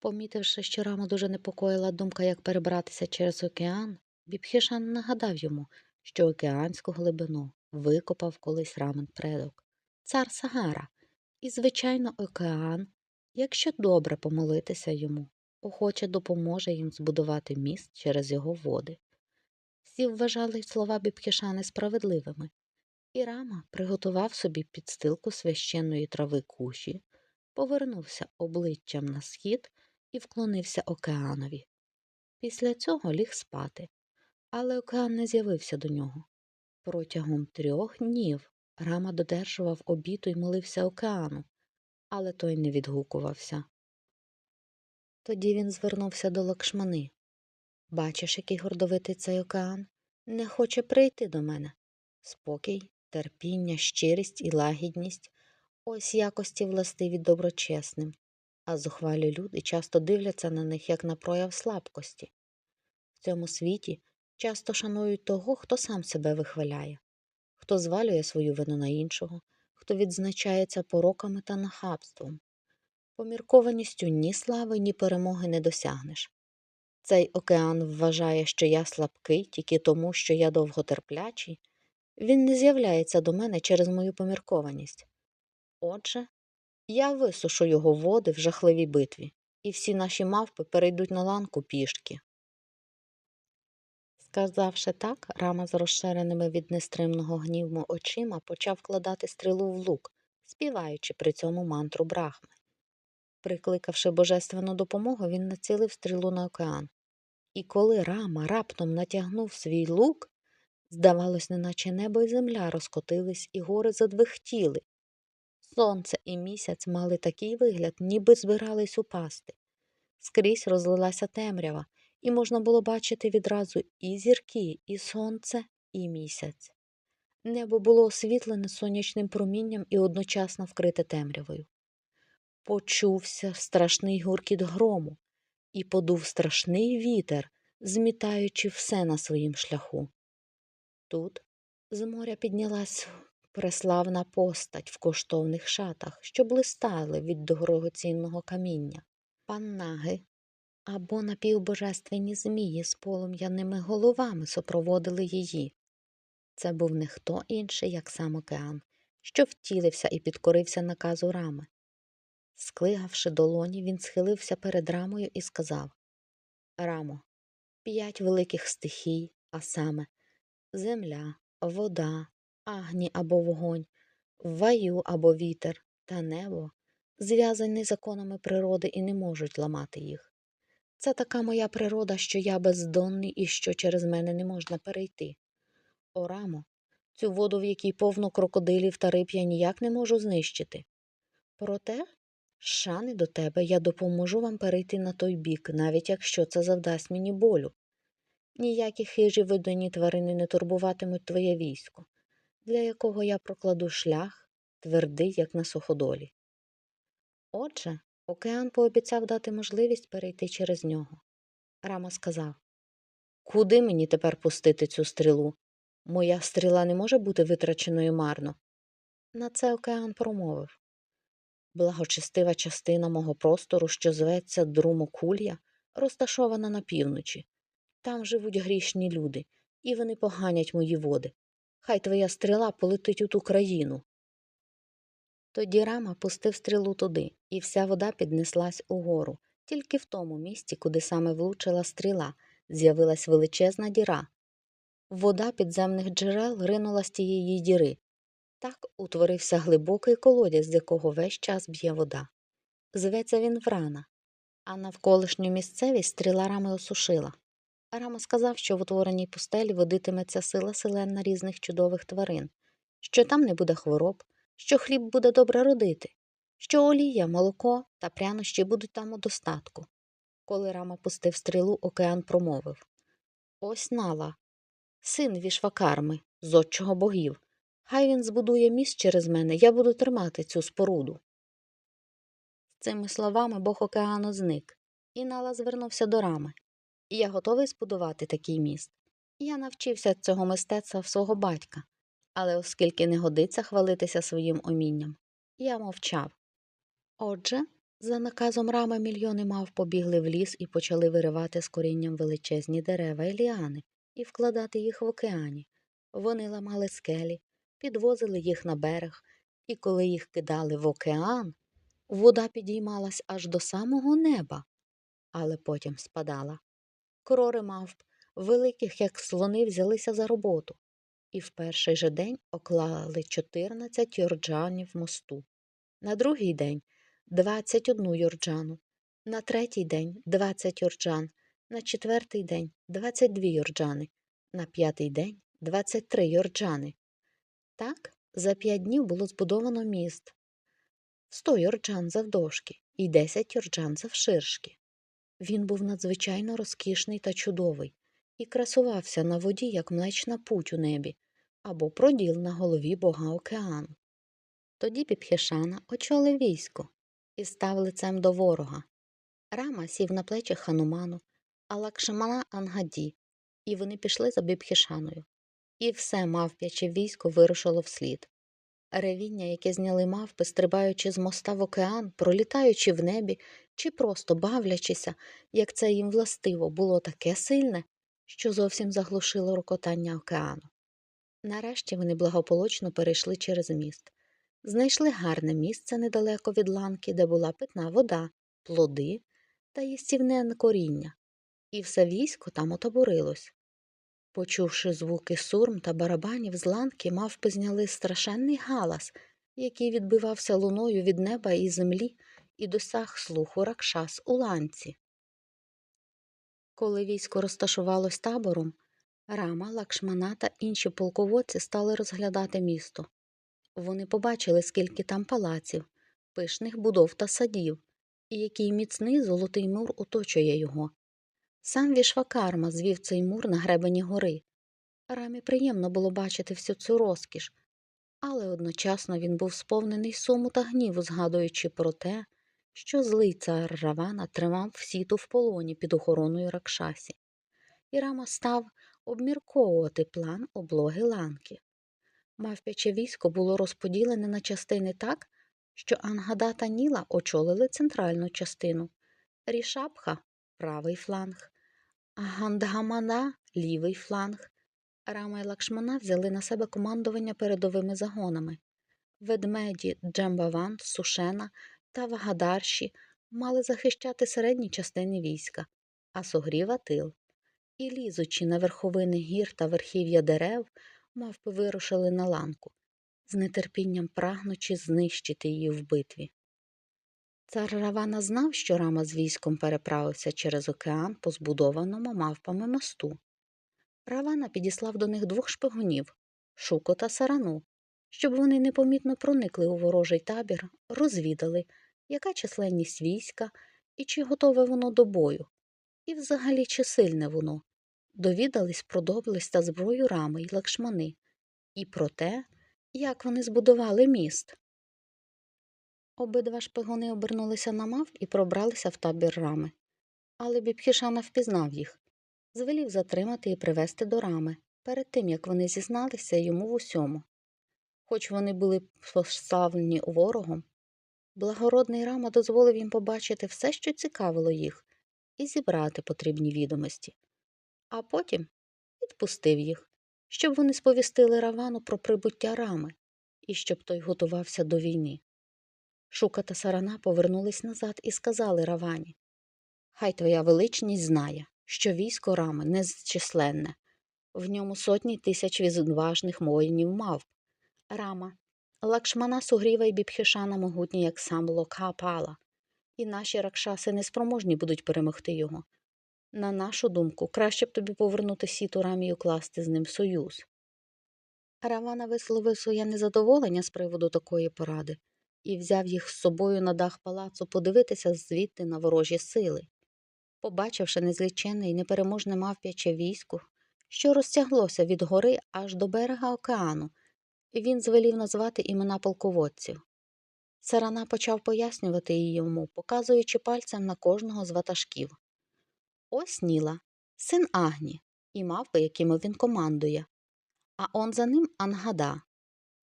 Помітивши, що Рама дуже непокоїла думка, як перебратися через океан, Бібхішан нагадав йому, що океанську глибину викопав колись рамен предок, цар Сагара, і, звичайно, океан, якщо добре помолитися йому, охоче допоможе їм збудувати міст через його води. Всі вважали слова Бібхішани справедливими, і Рама приготував собі підстилку священної трави куші, повернувся обличчям на схід і вклонився океанові. Після цього ліг спати, але океан не з'явився до нього. Протягом трьох днів Рама додержував обіту й молився океану, але той не відгукувався. Тоді він звернувся до Лакшмани. Бачиш, який гордовитий цей океан? Не хоче прийти до мене. Спокій, терпіння, щирість і лагідність ось якості властиві доброчесним, а зухвалі люди часто дивляться на них як на прояв слабкості. В цьому світі часто шанують того, хто сам себе вихваляє, хто звалює свою вину на іншого, хто відзначається пороками та нахабством. Поміркованістю ні слави, ні перемоги не досягнеш. Цей океан вважає, що я слабкий тільки тому, що я довготерплячий, він не з'являється до мене через мою поміркованість. Отже, я висушу його води в жахливій битві, і всі наші мавпи перейдуть на ланку пішки. Сказавши так, рама з розширеними від нестримного гніву очима почав вкладати стрілу в лук, співаючи при цьому мантру брахми. Прикликавши божественну допомогу, він націлив стрілу на океан. І коли рама раптом натягнув свій лук, здавалось, неначе небо і земля розкотились, і гори задвихтіли. Сонце і місяць мали такий вигляд, ніби збирались упасти. Скрізь розлилася темрява, і можна було бачити відразу і зірки, і сонце, і місяць. Небо було освітлене сонячним промінням і одночасно вкрите темрявою. Почувся страшний гуркіт грому, і подув страшний вітер, змітаючи все на своїм шляху. Тут з моря піднялась преславна постать в коштовних шатах, що блистали від дорогоцінного каміння, паннаги або напівбожественні змії з полум'яними головами супроводили її. Це був не хто інший, як сам океан, що втілився і підкорився наказу рами. Склигавши долоні, він схилився перед рамою і сказав Рамо, п'ять великих стихій, а саме земля, вода, агні або вогонь, ваю або вітер та небо, зв'язані законами природи і не можуть ламати їх. Це така моя природа, що я бездонний і що через мене не можна перейти. О, рамо, цю воду, в якій повно крокодилів та риб я ніяк не можу знищити. Проте, шани до тебе, я допоможу вам перейти на той бік, навіть якщо це завдасть мені болю. Ніякі хижі видані тварини не турбуватимуть твоє військо, для якого я прокладу шлях, твердий, як на суходолі. Отже, океан пообіцяв дати можливість перейти через нього. Рама сказав Куди мені тепер пустити цю стрілу? Моя стріла не може бути витраченою марно. На це океан промовив Благочестива частина мого простору, що зветься Друмокулья, розташована на півночі. Там живуть грішні люди, і вони поганять мої води. Хай твоя стріла полетить у ту країну. Тоді рама пустив стрілу туди, і вся вода піднеслась угору. Тільки в тому місці, куди саме влучила стріла, з'явилась величезна діра. Вода підземних джерел ринула з тієї діри. Так утворився глибокий колодязь, з якого весь час б'є вода. Зветься він Врана, а навколишню місцевість стріла рами осушила. Рама сказав, що в утвореній пустелі водитиметься сила селена різних чудових тварин, що там не буде хвороб, що хліб буде добре родити, що олія, молоко та прянощі будуть там у достатку. Коли рама пустив стрілу, океан промовив Ось нала, син вішвакарми, зодчого богів. Хай він збудує міст через мене, я буду тримати цю споруду. З цими словами бог океану зник, і Нала звернувся до рами. Я готовий збудувати такий міст. Я навчився цього мистецтва в свого батька, але оскільки не годиться хвалитися своїм умінням, я мовчав. Отже, За наказом рами мільйони мав побігли в ліс і почали виривати з корінням величезні дерева і ліани і вкладати їх в океані. Вони ламали скелі, підвозили їх на берег, і коли їх кидали в океан, вода підіймалась аж до самого неба, але потім спадала. Крори мавп, великих, як слони, взялися за роботу, і в перший же день оклали 14 юрджанів мосту. На другий день 21 юрджану, на третій день 20 юрджан, на четвертий день 22 юрджани, на п'ятий день 23 юрджани. Так, за п'ять днів було збудовано міст. 100 юрджан завдовжки і 10 юрджан завширшки. Він був надзвичайно розкішний та чудовий і красувався на воді, як млечна путь у небі або проділ на голові бога океану. Тоді Бібхешана очолив військо і став лицем до ворога. Рама сів на плечі хануману, а Лакшмана Ангаді, і вони пішли за Бібхешаною. І все мавп'яче військо вирушило вслід. Ревіння, яке зняли мавпи, стрибаючи з моста в океан, пролітаючи в небі чи просто бавлячися, як це їм властиво, було таке сильне, що зовсім заглушило рокотання океану. Нарешті вони благополучно перейшли через міст. Знайшли гарне місце недалеко від ланки, де була питна вода, плоди та їстівне коріння, і все військо там отоборилось. Почувши звуки сурм та барабанів з ланки, мавпи зняли страшенний галас, який відбивався луною від неба і землі і досяг слуху ракшас у ланці. Коли військо розташувалось табором, Рама, Лакшмана та інші полководці стали розглядати місто. Вони побачили, скільки там палаців, пишних будов та садів, і який міцний золотий мур оточує його. Сам Вішвакарма звів цей мур на гребені гори. Рамі приємно було бачити всю цю розкіш, але одночасно він був сповнений суму та гніву, згадуючи про те, що злий цар Равана тримав всіту в полоні під охороною Ракшасі. І Рама став обмірковувати план облоги ланки. Мавпяче військо було розподілене на частини так, що Ангада та Ніла очолили центральну частину, Рішапха правий фланг, Гандгамана лівий фланг. Рама і Лакшмана взяли на себе командування передовими загонами. Ведмеді Джамбаван, Сушена та Вагадарші мали захищати середні частини війська, а Сугріва тил. І лізучи на верховини гір та верхів'я дерев, мавпи вирушили на ланку, з нетерпінням прагнучи знищити її в битві. Цар Равана знав, що Рама з військом переправився через океан по збудованому мавпами мосту. Равана підіслав до них двох шпигунів Шуко та Сарану, щоб вони непомітно проникли у ворожий табір, розвідали, яка численність війська і чи готове воно до бою, і взагалі чи сильне воно. Довідались про доблесть та зброю рами й лакшмани, і про те, як вони збудували міст. Обидва шпигуни обернулися на мавп і пробралися в табір рами. Але Бібхішана впізнав їх, звелів затримати і привезти до рами перед тим, як вони зізналися йому в усьому. Хоч вони були поставлені ворогом, благородний рама дозволив їм побачити все, що цікавило їх, і зібрати потрібні відомості, а потім відпустив їх, щоб вони сповістили Равану про прибуття рами і щоб той готувався до війни. Шука та сарана повернулись назад і сказали Равані Хай твоя величність знає, що військо рами незчисленне, в ньому сотні тисяч відважних воїнів мавп. Рама, Лакшмана Сугріва і Бібхішана могутні, як сам Лока Пала, і наші ракшаси неспроможні будуть перемогти його. На нашу думку, краще б тобі повернути сіту рамі і укласти з ним союз. Равана висловив своє незадоволення з приводу такої поради і взяв їх з собою на дах палацу подивитися звідти на ворожі сили. Побачивши незліченне і непереможне мавп'яче військо, що розтяглося від гори аж до берега океану, він звелів назвати імена полководців. Сарана почав пояснювати її йому, показуючи пальцем на кожного з ватажків. Ось Ніла, син Агні, і мавпи, якими він командує, а он за ним Ангада.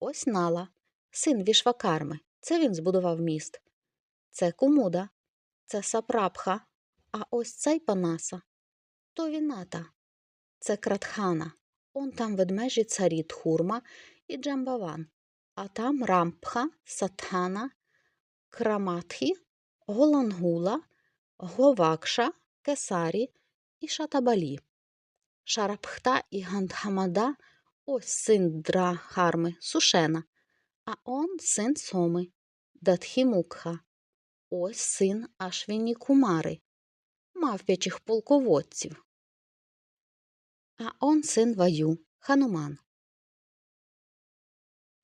Ось Нала, син Вішвакарми, це він збудував міст. Це Кумуда, це Сапрапха, а ось цей Панаса то Віната, це Кратхана. Он там ведмежі царі Тхурма і Джамбаван, а там Рампха, Сатхана, Краматхі, Голангула, Говакша, Кесарі і Шатабалі. Шарапхта і Гандхамада ось син Драхарми, Сушена, а он син Соми, Датхімукха, ось син Ашвіні Кумари, мавпячих полководців. А он син Ваю, Хануман.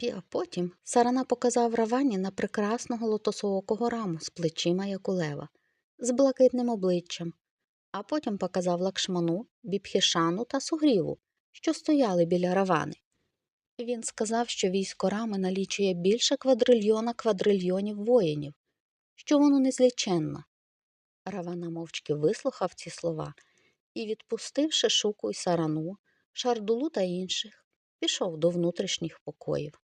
А потім Сарана показав Равані на прекрасного лотосоокого раму з плечима як у лева, з блакитним обличчям, а потім показав Лакшману, Бібхішану та Сугріву, що стояли біля Равани. Він сказав, що військо рами налічує більше квадрильйона квадрильйонів воїнів, що воно незліченне. Равана мовчки вислухав ці слова і, відпустивши шуку й сарану, шардулу та інших, пішов до внутрішніх покоїв.